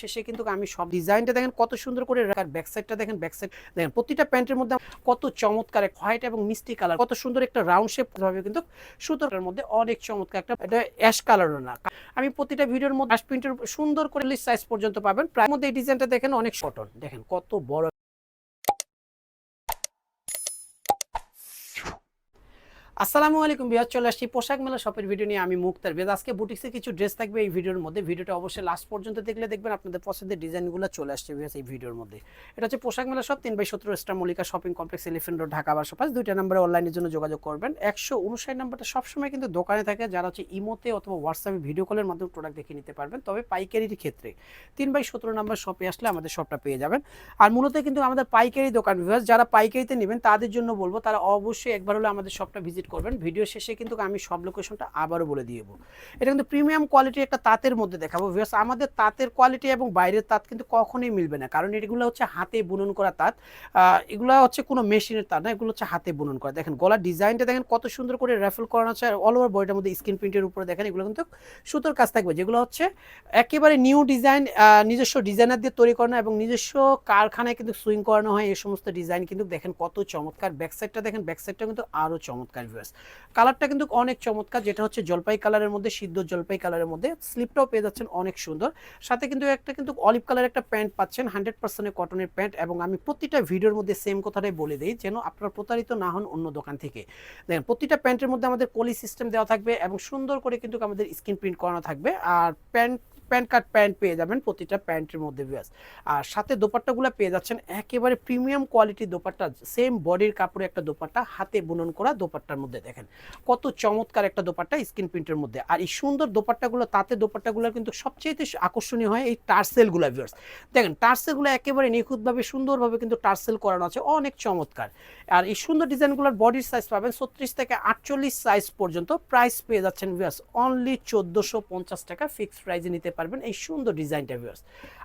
শেষে কিন্তু আমি সব ডিজাইনটা দেখেন কত সুন্দর করে রাখার ব্যাক সাইডটা দেখেন ব্যাক সাইড দেখেন, প্রতিটা প্যান্টের মধ্যে কত চমৎকার এক হোয়াইট এবং মিষ্টি কালার কত সুন্দর একটা রাউন্ড শেপ ভাবে কিন্তু সুতোটার মধ্যে অনেক চমৎকার একটা, এটা অ্যাশ কালারও না। আমি প্রতিটা ভিডিওর মধ্যে আশ প্রিন্টের সুন্দর করে সাইজ পর্যন্ত পাবেন, প্রায় মধ্যে এই ডিজাইনটা দেখেন অনেক কটন দেখেন কত বড় আসসালামু আলাইকুম বিহার চলে আসছি পোশাক মেলা শপের ভিডিও নিয়ে। আমি মুক্তার বেদ। আজকে বুটিক্সে কিছু ড্রেস থাকবে এই ভিডিওর মধ্যে। ভিডিওটা অবশ্যই লাস্ট পর্যন্ত দেখলে দেখবেন আপনাদের পছন্দের ডিজাইনগুলো চলে আসছে বিহাস এই ভিডিওর মধ্যে। এটা হচ্ছে পোশাক মেলা শপ তিন বাই সতেরো star Mallika shopping complex elephant road Dhaka বারোশো পাঁচ দুইটা নম্বরে অনলাইনের জন্য যোগাযোগ করবেন। একশো উনষাট নাম্বারটা সবসময় কিন্তু দোকানে থাকে। যারা হচ্ছে ইমোতে অথবা হোয়াটসঅ্যাপে ভিডিও কলের মাধ্যমে প্রোডাক্ট দেখে নিতে পারবেন। তবে পাইকারির ক্ষেত্রে তিন বাই সতেরো নাম্বার শপে আসলে আমাদের শপটা পেয়ে যাবেন। আর মূলত কিন্তু আমাদের পাইকারি দোকান বিভাস যারা পাইকারিতে নেবেন তাদের জন্য বলব, তারা অবশ্যই একবার হলে আমাদের শপটা ভিজিট করবেন। ভিডিও শেষে কিন্তু আমি সব লোকেশনটা আবারও বলে দিয়ে এটা কিন্তু প্রিমিয়াম কোয়ালিটি একটা তাঁতের মধ্যে দেখাবো। বিকজ আমাদের তাঁতের কোয়ালিটি এবং বাইরের তাঁত কিন্তু কখনোই মিলবে না। কারণ এগুলো হচ্ছে হাতে বুনন করা তাঁত। এগুলো হচ্ছে কোনো মেশিনের তাঁত না, এগুলো হচ্ছে হাতে বুনন করা। দেখেন, গলার ডিজাইনটা দেখেন কত সুন্দর করে র্যাফেল করানো আছে। আর অল ওভার বডিটার মধ্যে স্ক্রিন প্রিন্টের উপরে দেখেন, এগুলো কিন্তু সুতোর কাজ থাকবে। যেগুলো হচ্ছে একেবারে নিউ ডিজাইন নিজস্ব ডিজাইনার দিয়ে তৈরি করানো এবং নিজস্ব কারখানায় কিন্তু সুইং করানো হয়। এই সমস্ত ডিজাইন কিন্তু দেখেন কত চমৎকার। ব্যাক সাইডটা দেখেন ব্যাক সাইডটা কিন্তু আরও চমৎকার। ভিউয়ার্স কালারটা কিন্তু অনেক চমৎকার, যেটা হচ্ছে জলপাই কালারের মধ্যে, সিদ্ধ জলপাই কালারের মধ্যে। স্লিপটাও পেয়ে যাচ্ছেন অনেক সুন্দর। সাথে কিন্তু একটা কিন্তু অলিভ কালার একটা প্যান্ট পাচ্ছেন, হান্ড্রেড পার্সেন্টের কটনের প্যান্ট এবং আমি প্রতিটা ভিডিওর মধ্যে সেম কথাটাই বলে দিই, যেন আপনারা প্রতারিত না হন অন্য দোকান থেকে। দেখেন, প্রতিটা প্যান্টের মধ্যে আমাদের কলি সিস্টেম দেওয়া থাকবে এবং সুন্দর করে কিন্তু আমাদের স্ক্রিন প্রিন্ট করানো থাকবে। আর প্যান্ট প্যান্ট কাট প্যান্ট পেয়ে যাবেন প্রতিটা প্যান্টের মধ্যে ভিউয়ার্স আর সাথে দোপাট্টাগুলো পেয়ে যাচ্ছেন একেবারে প্রিমিয়াম কোয়ালিটির দোপাট্টা সেম বডির কাপড়ে একটা দোপাট্টা, হাতে বুনন করা দোপাট্টার মধ্যে দেখেন। কত চমৎকার একটা দোপাট্টা স্কিন প্রিন্টের মধ্যে। আর এই সুন্দর দোপাট্টাগুলো, তাতে দোপাট্টাগুলো কিন্তু সবচেয়ে আকর্ষণীয় হয় এই টার্সেলগুলো ভিউয়ার্স দেখেন, টার্সেলগুলো একেবারে নিখুঁতভাবে, সুন্দরভাবে কিন্তু টার্সেল করানো আছে, অনেক চমৎকার। আর এই সুন্দর ডিজাইনগুলোর বডির সাইজ পাবেন ছত্রিশ থেকে আটচল্লিশ সাইজ পর্যন্ত। প্রাইস পেয়ে যাচ্ছেন ভিউয়ার্স অনলি চোদ্দোশো পঞ্চাশ টাকা ফিক্সড প্রাইসে নিতে পারবেন এই সুন্দর ডিজাইনটা ভিউয়ার্স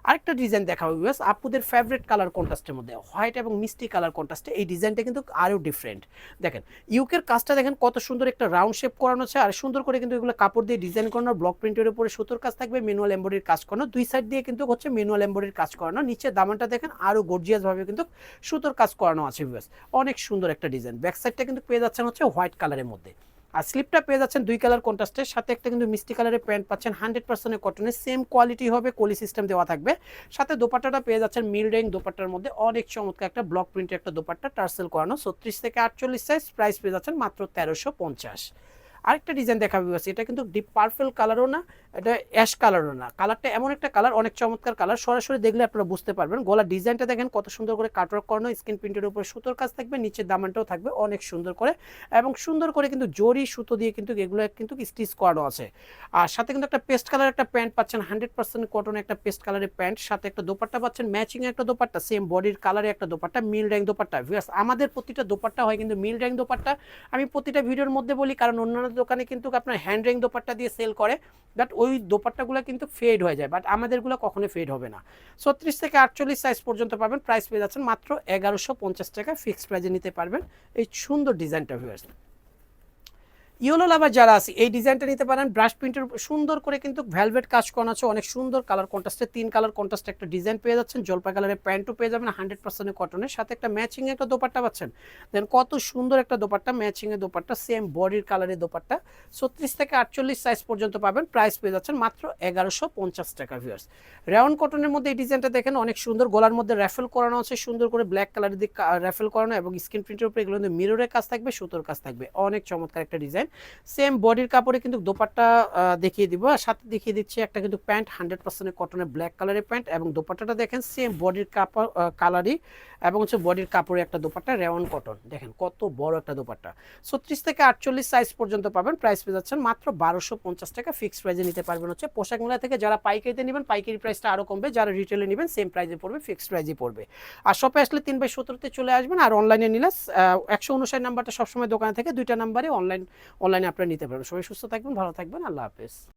আরেকটা ডিজাইন দেখাবো ভিউয়ার্স আপুদের ফেভারিট কালার কন্ট্রাস্টের মধ্যে হোয়াইট এবং মিষ্টি কালার কন্ট্রাস্টে এই ডিজাইনটা কিন্তু আরও ডিফারেন্ট দেখেন ইউকের কাজটা দেখেন কত সুন্দর একটা রাউন্ড শেপ করানো আছে, আর সুন্দর করে কিন্তু এগুলো কাপড় দিয়ে ডিজাইন করানো ব্লক প্রিন্টের উপরে সুতোর কাজ থাকবে ম্যানুয়াল এম্বয়ডারির কাজ করানো, দুই সাইড দিয়ে কিন্তু হচ্ছে ম্যানুয়াল এম্বয়ডারির কাজ করানো, নিচে দামানটা দেখেন আরও গর্জিয়াস ভাবে কিন্তু সুতোর কাজ করানো আছে ভিউয়ার্স অনেক সুন্দর একটা ডিজাইন ব্যাক সাইডটা কিন্তু পেয়ে যাচ্ছেন হচ্ছে হোয়াইট কালারের মধ্যে। আর স্লিপটা পেয়ে যাচ্ছেন দুই কালার কন্ট্রাস্টের সাথে একটা কিন্তু মিষ্টি কালারের প্যান্ট পাচ্ছেন হান্ড্রেড পার্সেন্টের কটনের সেম কোয়ালিটি হবে, কোলি সিস্টেম দেওয়া থাকবে। সাথে দোপাট্টাটা পেয়ে যাচ্ছেন মিল রেং দোপাট্টার মধ্যে। অনেক চমৎকার একটা ব্লক প্রিন্টের একটা দোপাট্টা টার্সেল করানো। ছত্রিশ থেকে আটচল্লিশ সাইজ প্রাইস পেয়ে যাচ্ছেন মাত্র তেরোশো পঞ্চাশ। আরেকটা ডিজাইন দেখাবে আছে এটা কিন্তু ডিপ পার্পল কালারও না, এটা অ্যাশ কালারও না। কালারটা এমন একটা কালার অনেক চমৎকার কালার সরাসরি দেখলে আপনারা বুঝতে পারবেন। গলার ডিজাইনটা দেখেন কত সুন্দর করে কাটওয়ার্ক করানো স্ক্রিন প্রিন্টের উপরে সুতোর কাজ থাকবে, নিচের দামানটাও থাকবে অনেক সুন্দর করে। এবং সুন্দর করে কিন্তু জরি সুতো দিয়ে কিন্তু এগুলো কিন্তু স্টিচ করানো আছে। আর সাথে কিন্তু একটা পেস্ট কালার একটা প্যান্ট পাচ্ছেন হান্ড্রেড পার্সেন্ট কটন একটা পেস্ট কালারের প্যান্ট সাথে একটা দোপাট্টা পাচ্ছেন ম্যাচিং একটা দোপাট্টা সেম বডির কালারে একটা দোপাট্টা মিল দোপাট্টা। ভিউয়ার্স আমাদের প্রতিটা দোপাট্টা হয় কিন্তু মিল র্যাঙ্ক দোপাট্টা। আমি প্রতিটা ভিডিওর মধ্যে বলি, কারণ অন্যান্য দোকানে কিন্তু আপনার হ্যান্ড র্যাঙ্ক দোপাট্টা দিয়ে সেল করে বাট ওই দোপাট্টাগুলো কিন্তু ফেড হয়ে যায় বাট আমাদেরগুলো কখনো ফেড হবে না। ছত্রিশ থেকে আটচল্লিশ সাইজ পর্যন্ত পাবেন প্রাইস পেয়ে যাচ্ছেন মাত্র এগারোশো পঞ্চাশ টাকা ফিক্সড প্রাইজে নিতে পারবেন। এই সুন্দর ডিজাইনটা ভিউয়ার্স ইয়েলো লাভার যারা আছে, এই ডিজাইনটা নিতে পারেন। ব্রাশ প্রিন্টের সুন্দর করে কিন্তু ভ্যালভেট কাজ করানো আছে। অনেক সুন্দর কালার কন্ট্রাস্টে তিন কালার কন্ট্রাস্টে একটা ডিজাইন পেয়ে যাচ্ছেন। জলপাই কালারের প্যান্টও পেয়ে যাবেন হান্ড্রেড পার্সেন্টের কটনের সাথে একটা ম্যাচিং একটা দোপাট্টা পাচ্ছেন। দেন কত সুন্দর একটা দোপাট্টা ম্যাচিংয়ের দোপাট্টা সেম বডির কালারের দোপাট্টা। ছত্রিশ থেকে আটচল্লিশ সাইজ পর্যন্ত পাবেন। প্রাইস পেয়ে যাচ্ছেন মাত্র এগারোশো পঞ্চাশ টাকা ভিউয়ার্স রেওয়ান কটনের মধ্যে এই ডিজাইনটা দেখেন, অনেক সুন্দর। গলার মধ্যে র্যাফেল করানো আছে, সুন্দর করে ব্ল্যাক কালারের দিকে র্যাফেল করানো এবং স্ক্রিন প্রিন্টের উপরে এগুলো মিররের কাজ থাকবে, সুতোর কাজ থাকবে। অনেক চমৎকার একটা ডিজাইন সেম বডির কাপড়ে কিন্তু দোপাট্টা দেখিয়ে দিব। আর সাথে দেখিয়ে দিচ্ছি একটা কিন্তু প্যান্ট হান্ড্রেড পার্সেন্টের কটনের ব্ল্যাক কালারের প্যান্ট এবং দোপাট্টাটা দেখেন সেম বডির কাপড় কালারই এবং হচ্ছে বডির কাপড়ে একটা দোপাট্টা রেওয়ান কটন দেখেন কত বড় একটা দোপাট্টা। ছত্রিশ থেকে আটচল্লিশ সাইজ পর্যন্ত পাবেন প্রাইস পেয়ে যাচ্ছেন মাত্র বারোশো পঞ্চাশ টাকা। ফিক্সড প্রাইসে নিতে পারবেন হচ্ছে পোশাক মেলা থেকে যারা পাইকারিতে নেবেন, পাইকারি প্রাইসটা আরও কমবে। যারা রিটেলে নেবেন সেম প্রাইসে পড়বে ফিক্সড প্রাইসে পড়বে। আর শপে আসলে তিন বাই সতেরোতে চলে আসবেন আর অনলাইনে নিলে একশো উনষাট নাম্বারটা সবসময় দোকানে থেকে, দুইটা নাম্বারে অনলাইন অনলাইনে আপনারা নিতে পারবেন। সবাই সুস্থ থাকবেন ভালো থাকবেন আল্লাহ হাফেজ।